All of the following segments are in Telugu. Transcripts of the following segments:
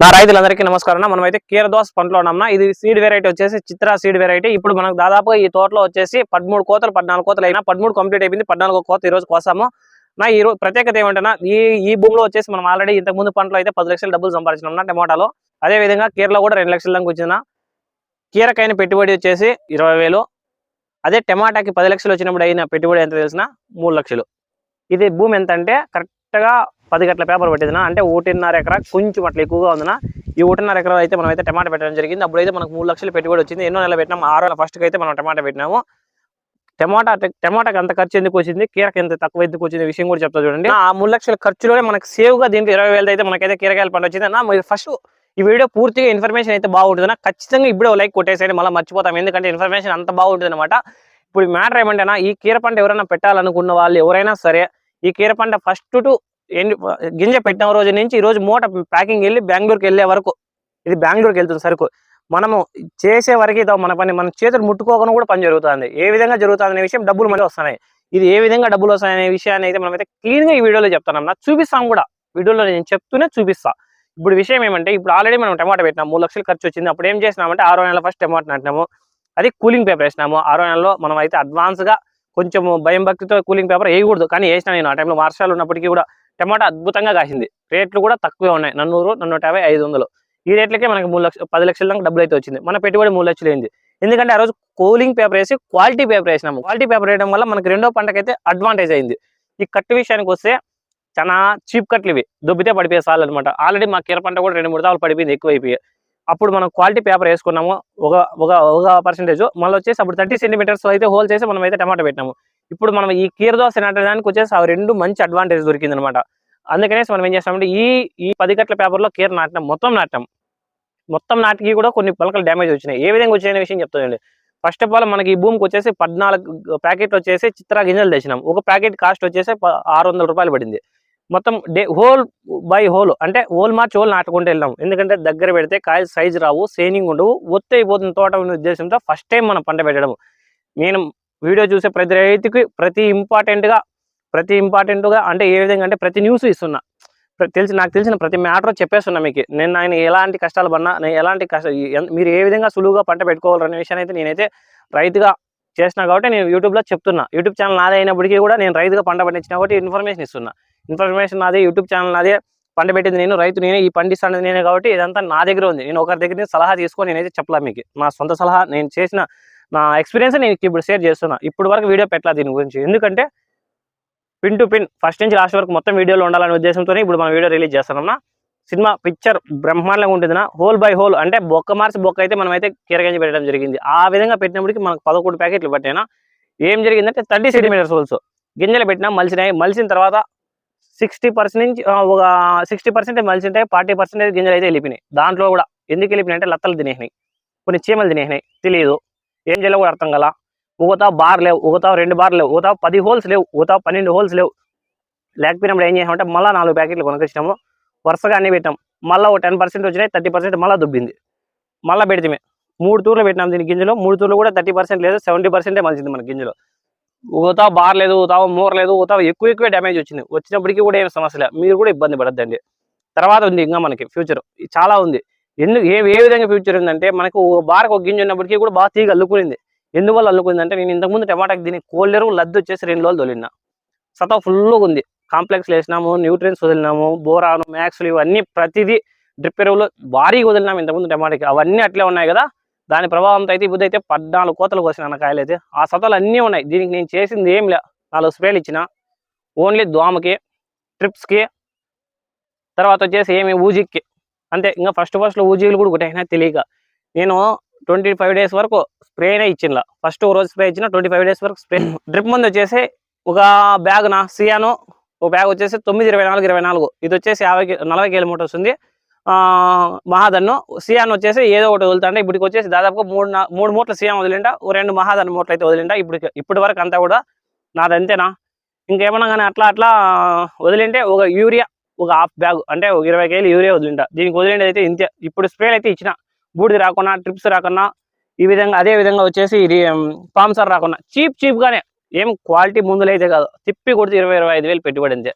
నా రైతులందరికీ నమస్కారం మనం అయితే కీరదోస పంటలో ఉన్నాం ఇది సీడ్ వెరైటీ వచ్చేసి చిత్ర సీడ్ వెరైటీ. ఇప్పుడు మనకు దాదాపుగా ఈ తోటలో వచ్చేసి పదమూడు కోతలు పద్నాలుగు కోతలు అయినా పదమూడు కంప్లీట్ అయిపోయింది పద్నాలుగు కోత ఈ రోజు కోసాము. నా ఈ రోజు ప్రత్యేకత ఏమంటేనా ఈ ఈ భూమిలో వచ్చేసి మనం ఆల్రెడీ ఇంతకు ముందు పంటలో అయితే పది లక్షలు డబ్బులు సంపాదించిన టమాటాలో. అదే విధంగా కీరలో కూడా రెండు లక్షల దాకా వచ్చిన కీరకైన పెట్టుబడి వచ్చేసి ఇరవై వేలు. అదే టమాటాకి పది లక్షలు వచ్చినప్పుడు అయిన పెట్టుబడి ఎంత తెలిసిన మూడు లక్షలు. ఇది భూమి ఎంత అంటే కరెక్ట్గా పది గట్ల పేపర్ పెట్టేదినా అంటే ఒకటిన్నర ఎకరా కొంచెం అట్లా ఎక్కువగా ఉందినా ఈ ఒకటిన్నర ఎకరా అయితే మనం అయితే టమాటా పెట్టడం జరిగింది. అప్పుడైతే మనకు మూడు లక్షలు పెట్టుబడి వచ్చింది. ఎన్నో నెలలు పెట్టినాం. ఆరు నెలల ఫస్ట్కి అయితే మనం టమాటా పెట్టినాము. టమాటా టమాటాకి అంత ఖర్చు ఎందుకు వచ్చింది? కీరక ఎంత తక్కువ ఎందుకు వచ్చింది? విషయం కూడా చెప్తా చూడండి. ఆ మూడు లక్షల ఖర్చులోనే మనకి సేవ్గా దీంట్లో ఇరవై వేలు అయితే మనకైతే కీరకాయలు పంట వచ్చింది. అన్న మీరు ఫస్ట్ ఈ వీడియో పూర్తిగా ఇన్ఫర్మేషన్ అయితే బాగుంటుంది నా ఖచ్చితంగా ఇప్పుడే లైక్ కొట్టేసేయండి. మళ్ళీ మర్చిపోతాం. ఎందుకంటే ఇన్ఫర్మేషన్ అంత బాగుంటుంది అనమాట ఇప్పుడు మ్యాటర్ ఏమంటేనా ఈ కీర పంట ఎవరైనా పెట్టాలనుకున్న వాళ్ళు ఎవరైనా సరే ఈ కీర పంట ఫస్ట్ టు ఎండ్ గింజ పెట్టిన రోజు నుంచి ఈ రోజు మూట ప్యాకింగ్ వెళ్ళి బెంగళూరుకి వెళ్ళే వరకు ఇది బెంగళూరుకి వెళ్తుంది సరుకు. మనము చేసే వరకు ఇదో మన పని మన చేతులు ముట్టుకోకుండా కూడా పని జరుగుతుంది. ఏ విధంగా జరుగుతుంది అనే విషయం డబ్బులు మళ్ళీ వస్తున్నాయి. ఇది ఏ విధంగా డబ్బులు వస్తాయనే విషయాన్ని అయితే మనం అయితే ఈ వీడియోలో చెప్తాను చూపిస్తాం కూడా. వీడియోలో నేను చెప్తూనే చూపిస్తా. ఇప్పుడు విషయం ఏమంటే ఇప్పుడు ఆల్రెడీ మనం టమాటా పెట్టినాం. మూడు లక్షలు ఖర్చు వచ్చింది. అప్పుడు ఏం చేసినామంటే ఆరో నెలల ఫస్ట్ టమాటా నాటినాము. అది కూలింగ్ పేపర్ వేసినాము. ఆరో నెలలో మనం అయితే అడ్వాన్స్గా కొంచెం భయం భక్తితో కూలింగ్ పేపర్ వేయకూడదు. కానీ వేసిన నేను ఆ టైంలో వర్షాలు ఉన్నప్పటికీ కూడా టమాటా అద్భుతంగా కాసింది. రేట్లు కూడా తక్కువే ఉన్నాయి. నన్నూరు నన్నూట యాభై ఐదు వందలు ఈ రేట్లకే మనకి మూడు లక్షలు పది లక్షల దాకా డబ్బులు అయితే వచ్చింది. మన పెట్టుబడి మూడు లక్షలు అయింది. ఎందుకంటే ఆ రోజు కూలింగ్ పేపర్ వేసి క్వాలిటీ పేపర్ వేసినాము. క్వాలిటీ పేపర్ వేయడం వల్ల మనకి రెండో పంటకైతే అడ్వాంటేజ్ అయింది. ఈ కట్టు విషయానికి వస్తే చాలా చీప్ కట్లు ఇవి. దొబ్బితే పడిపోయే సార్లు అనమాట ఆల్రెడీ మా కీర పంట కూడా రెండు మూడు దావులు పడిపోయింది ఎక్కువైపోయాయి అప్పుడు మనం క్వాలిటీ పేపర్ వేసుకున్నాము. ఒక ఒక ఒక పర్సెంటేజ్ మళ్ళీ వచ్చేసి అప్పుడు థర్టీ సెంటీమీటర్స్ అయితే హోల్ చేసి మనం అయితే టమాటా పెట్టినాము. ఇప్పుడు మనం ఈ కీరదోశ నాటడానికి వచ్చేసి ఆ రెండు మంచి అడ్వాంటేజ్ దొరికింది అనమాట అందుకనేసి మనం ఏం చేస్తామంటే ఈ ఈ పది గట్ల పేపర్లో కీర నాటడం మొత్తం నాటడం మొత్తం నాటికి కూడా కొన్ని పలకలు డ్యామేజ్ వచ్చినాయి. ఏ విధంగా వచ్చిన విషయం చెప్తానండి. ఫస్ట్ ఆఫ్ ఆల్ మనకి ఈ భూమికి వచ్చేసి పద్నాలుగు ప్యాకెట్లు వచ్చేసి చిత్ర గింజలు తెచ్చినాం. ఒక ప్యాకెట్ కాస్ట్ వచ్చేసి ఆరు వందల రూపాయలు పడింది. మొత్తం డే హోల్ బై హోల్ అంటే హోల్ మార్చి హోల్ నాటుకుంటూ వెళ్ళాం. ఎందుకంటే దగ్గర పెడితే కాయలు సైజు రావు సేనింగ్ ఉండవు. ఒత్తి అయిపోతుంది తోట ఉద్దేశంతో ఫస్ట్ టైం మనం పంట పెట్టడం నేను వీడియో చూసే ప్రతి రైతుకి ప్రతి ఇంపార్టెంట్గా ప్రతి ఇంపార్టెంట్గా అంటే ఏ విధంగా అంటే ప్రతి న్యూస్ ఇస్తున్నా. తెలిసి నాకు తెలిసిన ప్రతి మ్యాటర్ చెప్పేస్తున్నా మీకు. నేను ఆయన ఎలాంటి కష్టాలు పడినా నేను ఎలాంటి కష్ట మీరు ఏ విధంగా సులువుగా పంట పెట్టుకోవాలనే విషయాన్ని అయితే నేనైతే రైతుగా చేసిన కాబట్టి నేను యూట్యూబ్లో చెప్తున్నా. యూట్యూబ్ ఛానల్ నాదే అయినప్పటికీ కూడా నేను రైతుగా పంట పండించిన కాబట్టి ఇన్ఫర్మేషన్ ఇస్తున్నా. ఇన్ఫర్మేషన్ నాదే యూట్యూబ్ ఛానల్ నాదే పంట పెట్టింది నేను రైతు నేనే ఈ పండిస్తాను నేనే కాబట్టి ఇదంతా నా దగ్గర ఉంది. నేను ఒకరి దగ్గర సలహా తీసుకొని నేనైతే చెప్పలా మీకు. నా సొంత సలహా నేను చేసిన నా ఎక్స్పీరియన్స్ నేను ఇప్పుడు షేర్ చేస్తున్నా. ఇప్పుడు వరకు వీడియో పెట్టలా దీని గురించి. ఎందుకంటే పిన్ టు పిన్ ఫస్ట్ నుంచి లాస్ట్ వరకు మొత్తం వీడియోలో ఉండాలనే ఉద్దేశంతోనే ఇప్పుడు మనం వీడియో రిలీజ్ చేస్తున్నాం. సినిమా పిక్చర్ బ్రహ్మాండంగా ఉంటుందినా. హోల్ బై హోల్ అంటే బొక్క మార్చి బొక్క అయితే మనం అయితే కీరగించి పెట్టడం జరిగింది. ఆ విధంగా పెట్టినప్పటికి మనకు పదకొండు ప్యాకెట్లు పట్టినా ఏం జరిగిందంటే థర్టీ సెంటీమీటర్స్ హోల్స్ గింజలు పెట్టినా మలిసినాయి మలిసిన తర్వాత సిక్స్టీ పర్సెంట్ నుంచి ఒక సిక్స్టీ పర్సెంట్ మలిసింటాయి ఫార్టీ పర్సెంటేజ్ గింజలు అయితే వెళ్ళిపోయినాయి. దాంట్లో కూడా ఎందుకు వెళ్ళిపోయినాయి అంటే లత్తలు తినేసినాయి. కొన్ని చీమలు తినేసినాయి. తెలియదు ఏం చేయాలో కూడా అర్థం కదా ఊగతావు బార్ లేవు ఊగతావు రెండు బార్ లేవు ఊగతావు పది హోల్స్ లేవు ఊగతావు పన్నెండు హోల్స్ లేవు. లేకపోయినప్పుడు ఏం చేసామంటే మళ్ళీ నాలుగు ప్యాకెట్లు కొనుకొచ్చినాము. వరుసగా అన్ని పెట్టాం. మళ్ళీ ఒక టెన్ పర్సెంట్ వచ్చినాయి థర్టీ పర్సెంట్ మళ్ళీ దుబ్బింది. మళ్ళీ పెడితే మూడు తూర్లు పెట్టినాం దీని గింజలో మూడు తూర్లు కూడా థర్టీ పర్సెంట్ లేదు సెవెంటీ పర్సెంటే మంచిది మన గింజలో. ఊతావు బార్ లేదు ఊతావు మూర లేదు ఊతావు ఎక్కువ ఎక్కువ డ్యామేజ్ వచ్చింది. వచ్చినప్పటికీ కూడా ఏం సమస్య లేదు. మీరు కూడా ఇబ్బంది పడద్దండి. తర్వాత ఉంది ఇంకా మనకి ఫ్యూచర్ చాలా ఉంది. ఎందుకు ఏ ఏ విధంగా ఫ్యూచర్ ఉందంటే మనకు బారకు ఒక గింజ ఉన్నప్పటికీ కూడా బాగా తీగ అల్లుకునింది. ఎందువల్ల అల్లుకుంది అంటే నేను ఇంతకుముందు టమాటాకి దీన్ని కోల్డెరు లద్దు వచ్చేసి రెండు రోజులు తొలినా సతా ఫుల్గా ఉంది. కాంప్లెక్స్ వేసినాము న్యూట్రియన్స్ వదిలినాము బోరాను మ్యాక్స్లు ఇవన్నీ ప్రతిదీ డ్రిప్ ఎరువులు భారీగా వదిలినాము ఇంతకుముందు టమాటాకి. అవన్నీ అట్లే ఉన్నాయి కదా. దాని ప్రభావంతో అయితే ఇప్పుడు అయితే పద్నాలుగు కోతలు కోసిన కాయలు అయితే ఆ సతలు అన్నీ ఉన్నాయి. దీనికి నేను చేసింది ఏం లే. నాలుగు స్ప్రేలు ఇచ్చిన. ఓన్లీ దోమకి ట్రిప్స్కి తర్వాత వచ్చేసి ఏమి ఊజిక్కి. అంతే. ఇంకా ఫస్ట్ ఫస్ట్ ఊజీలు కూడా కొట్టేసినా తెలియక. నేను ట్వంటీ ఫైవ్ డేస్ వరకు స్ప్రేనే ఇచ్చిన ఫస్ట్ రోజు స్ప్రే ఇచ్చిన ట్వంటీ ఫైవ్ డేస్ వరకు స్ప్రే డ్రిప్ ముందు వచ్చేసి ఒక బ్యాగ్ నా సియాను. ఒక బ్యాగ్ వచ్చేసి తొమ్మిది ఇరవై నాలుగు ఇరవై నాలుగు. ఇది వచ్చేసి యాభై నలభై కిలోమీటర్స్ ఉంది. మహాదన్ను. సియాన్ వచ్చేసి ఏదో ఒకటి వదులుతాంటే ఇప్పటికి వచ్చేసి దాదాపుగా మూడు మూడు మూట్ల సియాన్ వదిలింటా ఓ రెండు మహాదన్ మూట్లు అయితే వదిలింటా ఇప్పుడు ఇప్పటి వరకు అంతా కూడా నాది అంతేనా ఇంకేమన్నా కానీ అట్లా అట్లా వదిలింటే ఒక యూరియా ఒక హాఫ్ బ్యాగ్ అంటే ఒక ఇరవై కేలు యూరియా వదిలింటా దీనికి వదిలిండి అయితే ఇంతే. ఇప్పుడు స్ప్రేలు అయితే ఇచ్చిన. బూడిది రాకుండా ట్రిప్స్ రాకుండా ఈ విధంగా అదే విధంగా వచ్చేసి ఇది పాంసర్ రాకుండా చీప్ చీప్ గానే. ఏం క్వాలిటీ ముందులు అయితే కాదు. తిప్పి కొడితే ఇరవై ఇరవై ఐదు వేలు పెట్టుబడి అంతే.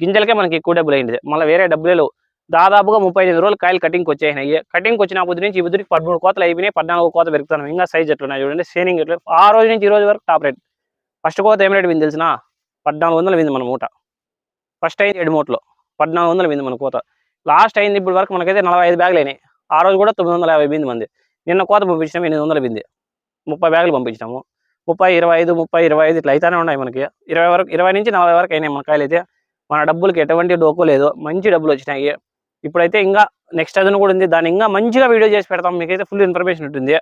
గింజలకే మనకి ఎక్కువ డబ్బులు అయింది మళ్ళీ వేరే డబ్బులే లేవు. దాదాపుగా ముప్పై ఐదు రోజులు కాయలు కటింగ్ వచ్చేసినాయి. కటింగ్ వచ్చిన బుద్ధి నుంచి ఈ బుద్ధికి పదమూడు కోతలు అయిపోయినాయి పద్నాలుగు కోత పెరుగుతాను ఇంకా సైజ్ ఎట్లున్నాయి చూడండి. సేనింగ్ ఎట్లా ఆ రోజు నుంచి ఈ రోజు వరకు టాప్ రేట్ ఫస్ట్ కోత ఏం రేట్ వింది తెలిసిన? పద్నాలుగు వందలు వింది మన మూట. ఫస్ట్ అయింది ఏడు మూటలో పద్నాలుగు వందలు వింది మన కోత. లాస్ట్ అయింది ఇప్పుడు వరకు మనకైతే నలభై ఐదు బ్యాగులు అయినాయి. ఆ రోజు కూడా తొమ్మిది వందల యాభై బింది మంది. నిన్న కోత పంపించినాము ఎనిమిది వందల బింది. ముప్పై బ్యాగులు పంపించినాము. ముప్పై ఇరవై ఐదు ముప్పై ఇరవై ఐదు ఇట్లా అయితేనే ఉన్నాయి మనకి. ఇరవై వరకు ఇరవై నుంచి నలభై వరకు అయినాయి మన కాయలు అయితే మన డబ్బులకి ఎటువంటి డోకు లేదు. మంచి డబ్బులు వచ్చినాయి. ఇప్పుడైతే ఇంకా నెక్స్ట్ అదన కూడా ఉంది. దాన్ని ఇంకా మంచిగా వీడియో చేసి పెడతాం. మీకైతే ఫుల్ ఇన్ఫర్మేషన్ ఉంటుంది.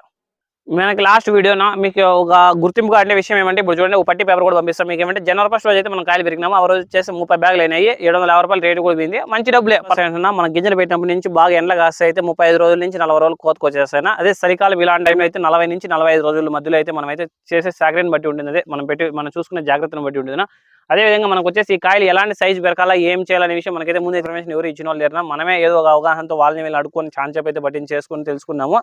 మనకి లాస్ట్ వీడియోన మీకు ఒక గుర్తింపుగా అంటే విషయం ఏమంటే ఇప్పుడు చూడండి ఒక పట్టి పేపర్ కూడా పంపిస్తాం. మీకు ఏమంటే జనవరి ఫస్ట్ రోజు అయితే మనం కాయలు పెరిగినాము ఆ రోజు వచ్చేసి ముప్పై బ్యాగులు అయినాయి. ఏడు వందల యాభై రూపాయలు రేటు కూడా పోయింది. మంచి డబ్బులే. పర్సెంట్ మన గింజలు పెట్టినప్పటి నుంచి బాగా ఎండలు కాస్తే అయితే ముప్పై ఐదు రోజుల నుంచి నలభై రోజులు కోతకు వచ్చేస్తాయి అదే చలికాలం ఇలాంటి టైంలో అయితే నలభై నుంచి నలభై ఐదు రోజుల మధ్యలో అయితే మనం అయితే చేసే సాగరిని బట్టి ఉంటుంది. అదే మనం పెట్టి మనం చూసుకునే జాగ్రత్తను బట్టి ఉంటుంది. అదే విధంగా మనకు వచ్చేసి ఈ కాయలు ఎలాంటి సైజు పెరకాలా ఏం చేయాలనే విషయం మనకైతే ముందు ఇన్ఫర్మేషన్ ఎవరు ఇచ్చిన వాళ్ళు లేరు మనమే ఏదో ఒక అవగాహనతో వాళ్ళని వీళ్ళు అడుక్కొని ఛాన్స్ అయితే బట్టి చేసుకొని తెలుసుకున్నాము.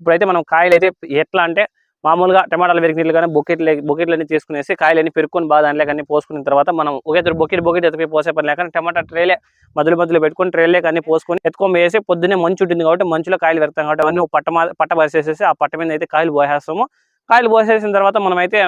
ఇప్పుడైతే మనం కాయలు అయితే ఎట్లా అంటే మామూలుగా టమాటాలు పెరిగినట్లు కానీ బొకెట్లు బొకెట్లన్నీ తీసుకునేసి కాయలన్నీ పెరుక్కొని బాగా దాంట్లో కానీ పోసుకున్న తర్వాత మనం ఒకే బొకెట్ బొకెట్ ఎత్తుకుని పోసే పని లేక టమాటా ట్రేలే మధ్యలో మధ్యలో పెట్టుకొని ట్రేలే కానీ పోసుకొని ఎత్తుకొని వేసి పొద్దున్నే మంచు ఉంటుంది కాబట్టి మంచులో కాయలు పెడతాం కాబట్టి అవన్నీ పట్ట మా- పట్ట పరిసేసేసి ఆ పట్ట మీద అయితే కాయలు పోసేస్తాము. కాయలు పోసేసిన తర్వాత మనం అయితే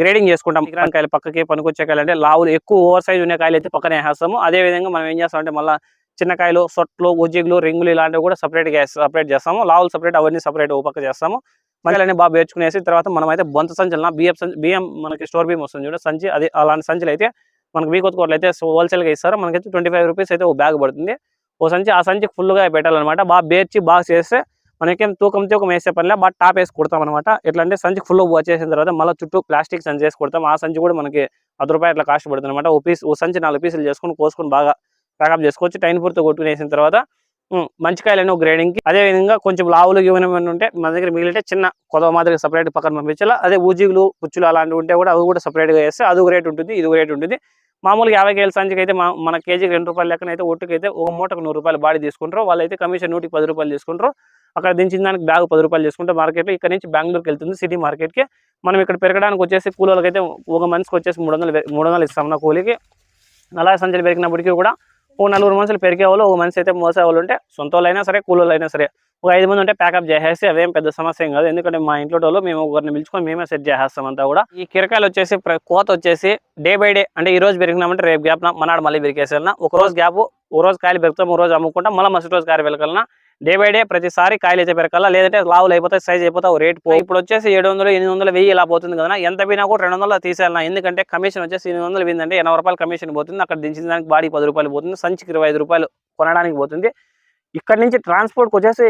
గ్రేడింగ్ చేసుకుంటాం. ఎకరాని కాయలు పక్కకి పనికొచ్చే కాయలు అంటే లావులు ఎక్కువ ఓవర్ సైజ్ ఉన్న కాయలు అయితే పక్కనే వేసేస్తాము. అదే విధంగా మనం ఏం చేస్తామంటే మళ్ళీ చిన్న కాయలు సొట్లు ఉజ్జిగులు రింగులు ఇలాంటివి కూడా సపరేట్గా సపరేట్ చేస్తాము. లావులు సపరేట్ అవన్నీ సపరేట్ పక్క చేస్తాము. మగలన్నీ బాగా పేర్చుకునేసి తర్వాత మనం అయితే బొంత సంచులన బియ్యం సంచి బియ్యం మనకి స్టోర్ బియ్యం వస్తుంది చూడ సంచి. అది అలాంటి సంచులు అయితే మనకి వీ కొత్త అయితే హోల్సేల్గా ఇస్తారు. మనకైతే ట్వంటీ ఫైవ్ రూపీస్ అయితే ఒక బ్యాగ్ పడుతుంది. ఓ సంచి ఆ సంచి ఫుల్గా పెట్టాలన్నమాట. బాగా బేర్చి బాగా చేస్తే మనకేం తూకం తూకం వేసే పనిలే బాగా టాప్ వేసి కొడతాం అనమాట ఎట్లా అంటే సంచి ఫుల్ వచ్చేసిన తర్వాత మళ్ళీ చుట్టూ ప్లాస్టిక్ సంచి వేసి కొడతాం. ఆ సంచి కూడా మనకి పది రూపాయలు అట్లా కాస్ట్ పడుతుంది అనమాట ఓ పీస్ ఓ సంచి నాలుగు పీసులు చేసుకొని కోసుకొని బాగా ప్యాకప్ చేసుకోవచ్చు. టైన్ పూర్తి కొట్టుకునేసిన తర్వాత మంచి కాయలను గ్రేడింగ్కి. అదే విధంగా కొంచెం లావులు ఇవ్వనివ్వండి ఉంటే మన దగ్గర మిగిలితే చిన్న కొదవ మాదిరి సపరేట్ పక్కన పంపించాలి. అదే ఊజీగులు పుచ్చులు అలాంటివి ఉంటే కూడా అవి కూడా సపరేట్గా వేస్తే అది ఒక రేట్ ఉంటుంది ఇది ఒక రేట్ ఉంటుంది. మామూలుగా యాభై కేజీల సంచికి అయితే మన కేజీకి రెండు రూపాయలు లెక్కన అయితే ఒట్టుకైతే అయితే ఒక మూటకు నూరు రూపాయలు బాడీ తీసుకుంటారు. వాళ్ళైతే కమిషన్ నూటికి పది రూపాయలు తీసుకుంటారు. అక్కడ దించిన దానికి బ్యాగ్ పది రూపాయలు తీసుకుంటే మార్కెట్లో ఇక్కడ నుంచి బెంగళూరుకి వెళ్తుంది సిటీ మార్కెట్కి. మనం ఇక్కడ పెరగడానికి వచ్చేసి కూలీలకైతే ఒక మనిషికి వచ్చేసి మూడు వందలు మూడు వందలు ఇస్తాం నా కూలికి. నలభై సంచులు పెరిగినప్పటికీ కూడా ఓ నలుగురు మనుషులు పెరిగే వాళ్ళు ఒక మనిషి అయితే మోసే వాళ్ళు ఉంటే సొంత వాళ్ళైనా అయినా సరే కూలోళ్ళైనా సరే. ఒక ఐదు మంది ఉంటే ప్యాకప్ చేసేసి అవేం పెద్ద సమస్య కాదు. ఎందుకంటే మా ఇంట్లో వాళ్ళు మేము ఒకరిని పిలుచుకొని మేమే సెట్ చేసేస్తాం అంతా కూడా. ఈ కిరకాయలు వచ్చేసి ప్ర- కోత వచ్చేసి డే బై డే అంటే ఈ రోజు పెరిగినామంటే రేపు గ్యాప్ మనాడు మళ్ళీ పెరిగేసేయాలన్నా ఒక రోజు గ్యాప్ ఓ రోజు కాయలు పెరుగుతాం ఒక రోజు అమ్ముకుంటాం మళ్ళీ మరుసటి రోజు కాయలు పెరగాలన్నా డే బై డే ప్రతిసారి కాయలు అయితే పెరగాల లేదంటే లావులు అయిపోతాయి సైజ్ అయిపోతాయి రేట్ పో. ఇప్పుడు వచ్చేసి ఏడు వందలు ఎనిమిది వందలు వెయ్యి ఇలా పోతుంది కదా ఎంత పోయినా కూడా రెండు వందలు తీసేయాలన్నా ఎందుకంటే కమిషన్ వచ్చేసి ఎనిమిది వందలు పోయిందంటే ఎనభై రూపాయలు కమిషన్ పోతుంది అక్కడ దించిన దానికి బాడీ పది రూపాయలు పోతుంది సంచికి ఇరవై ఐదు రూపాయలు కొనడానికి పోతుంది. ఇక్కడ నుంచి ట్రాన్స్పోర్ట్కి వచ్చేసి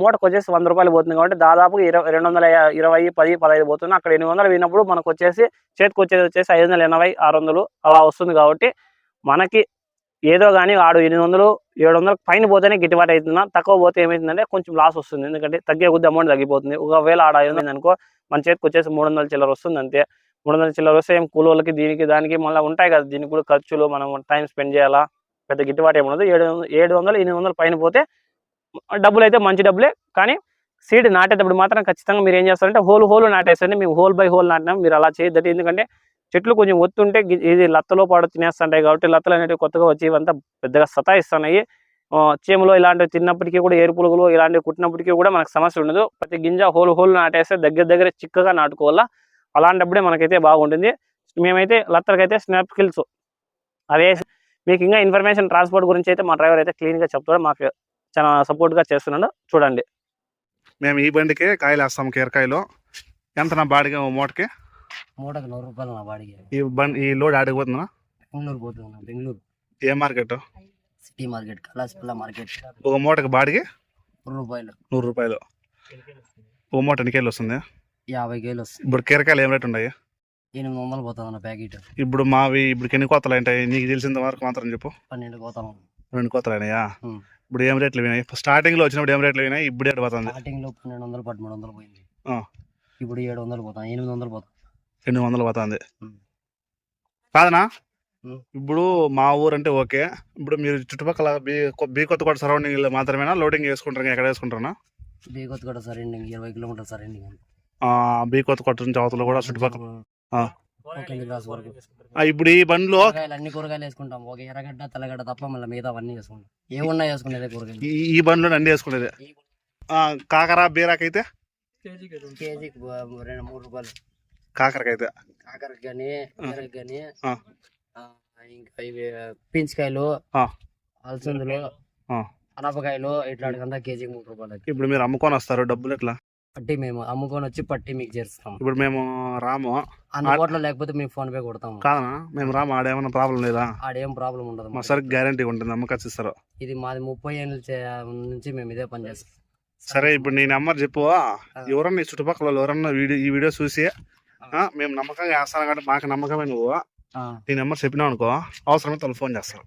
మూటకు వచ్చేసి వంద రూపాయలు పోతుంది కాబట్టి దాదాపు ఇరవై రెండు వందల ఇరవై పది పదహైదు పోతుంది. అక్కడ ఎనిమిది వందలు పోయినప్పుడు మనకు వచ్చేసి చేతికి వచ్చేది వచ్చేసి ఐదు వందల ఎనభై ఆరు వందలు అలా వస్తుంది కాబట్టి మనకి ఏదో కానీ ఆడు ఎనిమిది వందలు ఏడు వందలు పైన పోతేనే గిట్టుబాటు అవుతుందా? తక్కువ పోతే ఏమవుతుందంటే కొంచెం లాస్ వస్తుంది. ఎందుకంటే తగ్గే కొద్ది అమౌంట్ తగ్గిపోతుంది. ఒకవేళ ఆడ ఐదు అనుకో మన చేతికి వచ్చేసి మూడు వందల చిల్లర వస్తుంది అంతే. మూడు వందల చిల్లర వస్తే ఏం కూలోళ్ళకి దీనికి దానికి మళ్ళీ ఉంటాయి కదా దీనికి కూడా ఖర్చులు మనం టైం స్పెండ్ చేయాలా? పెద్ద గిట్టుబాటు ఏమి ఉండదు. ఏడు ఏడు వందలు ఎనిమిది వందలు పైన పోతే డబ్బులు అయితే మంచి డబ్బులే. కానీ సీడ్ నాటేటప్పుడు మాత్రం ఖచ్చితంగా మీరు ఏం చేస్తారంటే హోల్ హోల్ నాటేసండి మేము హోల్ బై హోల్ నాటినాం. మీరు అలా చేయొద్దండి. ఎందుకంటే చెట్లు కొంచెం ఒత్తుంటే ఇది లత్తలో పాడు తినేస్తుంటాయి కాబట్టి లత్తలు అనేవి కొత్తగా వచ్చి ఇవంతా పెద్దగా సతాయిస్తున్నాయి. ఆ, ఇలాంటివి తిన్నప్పటికీ కూడా ఏరు పురుగులు ఇలాంటివి కుట్టినప్పటికీ కూడా మనకు సమస్య ఉండదు. ప్రతి గింజ హోల్ హోల్ నాటేస్తే దగ్గర దగ్గర చిక్కగా నాటుకోవాలా? అలాంటప్పుడే మనకైతే బాగుంటుంది. మేమైతే లత్తలకైతే స్నాప్ స్కిల్స్. అవే మీకు ఇంకా ఇన్ఫర్మేషన్ ట్రాన్స్పోర్ట్ గురించి అయితే మా డ్రైవర్ అయితే క్లీన్గా చెప్తాడు. మాకు చాలా సపోర్ట్గా చేస్తున్నాడు. చూడండి. మేము ఈ బండికే కాయలు వేస్తాము కీరకాయలు. ఎంత నా బాడిగా మూటకి? మూటకు నూరు రూపాయలు నా బాడికి. ఈ బండి ఈ లోడ్ ఆడిపోతుందా బెంగళూరు పోతున్నా బెంగళూరు. ఏ market? City market Kalasipalya market. ఒక మూటకి బాడికి? నూరు రూపాయలు. నూరు రూపాయలు. ఒక మూట ఎన్ని కేలు వస్తుంది? యాభై కేలు వస్తుంది. ఇప్పుడు కీరకాయలు ఏం రేట్ ఉన్నాయి? ఎనిమిది వందలు పోతుంది అన్న ప్యాకెట్. ఇప్పుడు మావి ఇప్పుడు ఎన్ని కోతలు ఉంటాయి నీకు తెలిసిన వరకు మాత్రం చెప్పు. పన్నెండు పోతాం రెండు కోతలు అయినాయా. ఇప్పుడు ఏం రేట్లు పోయినాయి? స్టార్టింగ్లో వచ్చినప్పుడు ఏం రేట్లు పోయినాయి? ఇప్పుడు రేట్ పోతుంది. స్టార్టింగ్లో పన్నెండు వందలు పదమూడు వందలు పోయింది. ఇప్పుడు ఏడు వందలు పోతాం ఎనిమిది వందలు పోతాం ఎనిమిది వందలు పోతుంది. కాదనా. ఇప్పుడు మా ఊరు అంటే ఓకే. ఇప్పుడు మీరు చుట్టుపక్కల బీ బీ కొత్తకోట సరౌండింగ్ మాత్రమేనా? లోడింగ్ చేసుకుంటారు? ఎక్కడ వేసుకుంటారా బీగొత్త కూడా సరౌండింగ్ ఇరవై కిలోమీటర్ సరౌండింగ్ బీ కొత్తకోట నుంచి అవతల కూడా చుట్టుపక్కల. ఇప్పుడు ఈ బండిలో అన్ని కూరగాయలు వేసుకుంటాం. ఒక ఎర్రగడ్డ తెల్లగడ్డ తప్ప మళ్ళీ మిగతా అవన్నీ వేసుకుంటాం. ఏమున్నా వేసుకునేదే కూరగాయలు? ఈ బండిలో అన్ని వేసుకునేది. కాకర బీరాకైతే? కేజీకి బ- రెండు మూడు రూపాయలు. కాకరకైతే కాకరకి కానీ కానీ. ఇంకా ఇవి పీంచకాయలు. అలసందులు. అనపకాయలు ఇట్లాంటికంతా కేజీకి మూడు రూపాయలు ఇప్పుడు మీరు అమ్ముకొని వస్తారు డబ్బులు ఎట్లా? పట్టి మేము అమ్ముకొని వచ్చి పట్టి మీకు చేస్తాం ఇప్పుడు మేము రాము. అందుబాటులో లేకపోతే మేము ఫోన్ పే కొడతాము. కాదనా మేము రాము ఆడేమన్నా ప్రాబ్లం లేదా? ఆడేం ప్రాబ్లం ఉండదు మా. సరికి గ్యారంటీ ఉంటుంది అమ్మకాచి ఇస్తారు. ఇది మాది ముప్పై ఏళ్ళ నుంచి మేము ఇదే పని చేస్తాం. సరే ఇప్పుడు నీ నెంబర్ చెప్పు. ఎవరన్నా చుట్టుపక్కల ఎవరన్నా వీడియో ఈ వీడియో చూసి మేము నమ్మకంగా వేస్తాను కాబట్టి మాకు నమ్మకమే నువ్వు. నీ నెంబర్ చెప్పినావు అనుకో అవసరమైతే వాళ్ళు ఫోన్ చేస్తారు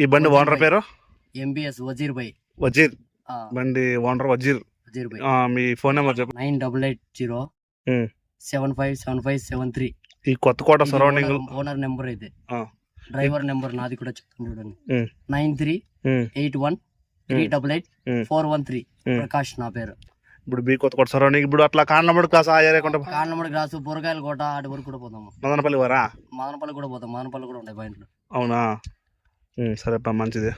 ఈ బండి ఓనర్ పేరు? ఎంబీఎస్ వజీర్ బై. వజీర్. బండి ఓనర్ వజీర్. వజీర్ బై. ఆ, మీ ఫోన్ నెంబర్ చెప్పు. Nine double eight zero. Seven five seven five seven three. ఈ కొత్తకోట సరౌండింగ్. ఓనర్ నెంబర్ అయితే. డ్రైవర్ నెంబర్ నాది కూడా చెప్తాను చూడండి. Nine three eight one three double eight. Four one three. Prakash నా పేరు. ఇప్పుడు బీ కొత్తకోట సరౌండింగ్. ఇప్పుడు అట్లా కాన్నప్పుడు కాసా ఆ ఏరియా కొంట కాళ్ళమడి గ్రాసు బురకాయలు కోట ఆటి వరకు కూడా పోతాము. మదనపల్లి వారా మదనపల్లి కూడా పోతాం. మదనపల్లి కూడా ఉంటాయి పాయింట్లు అవునా? ఉమ్, సరే పా మంచిది.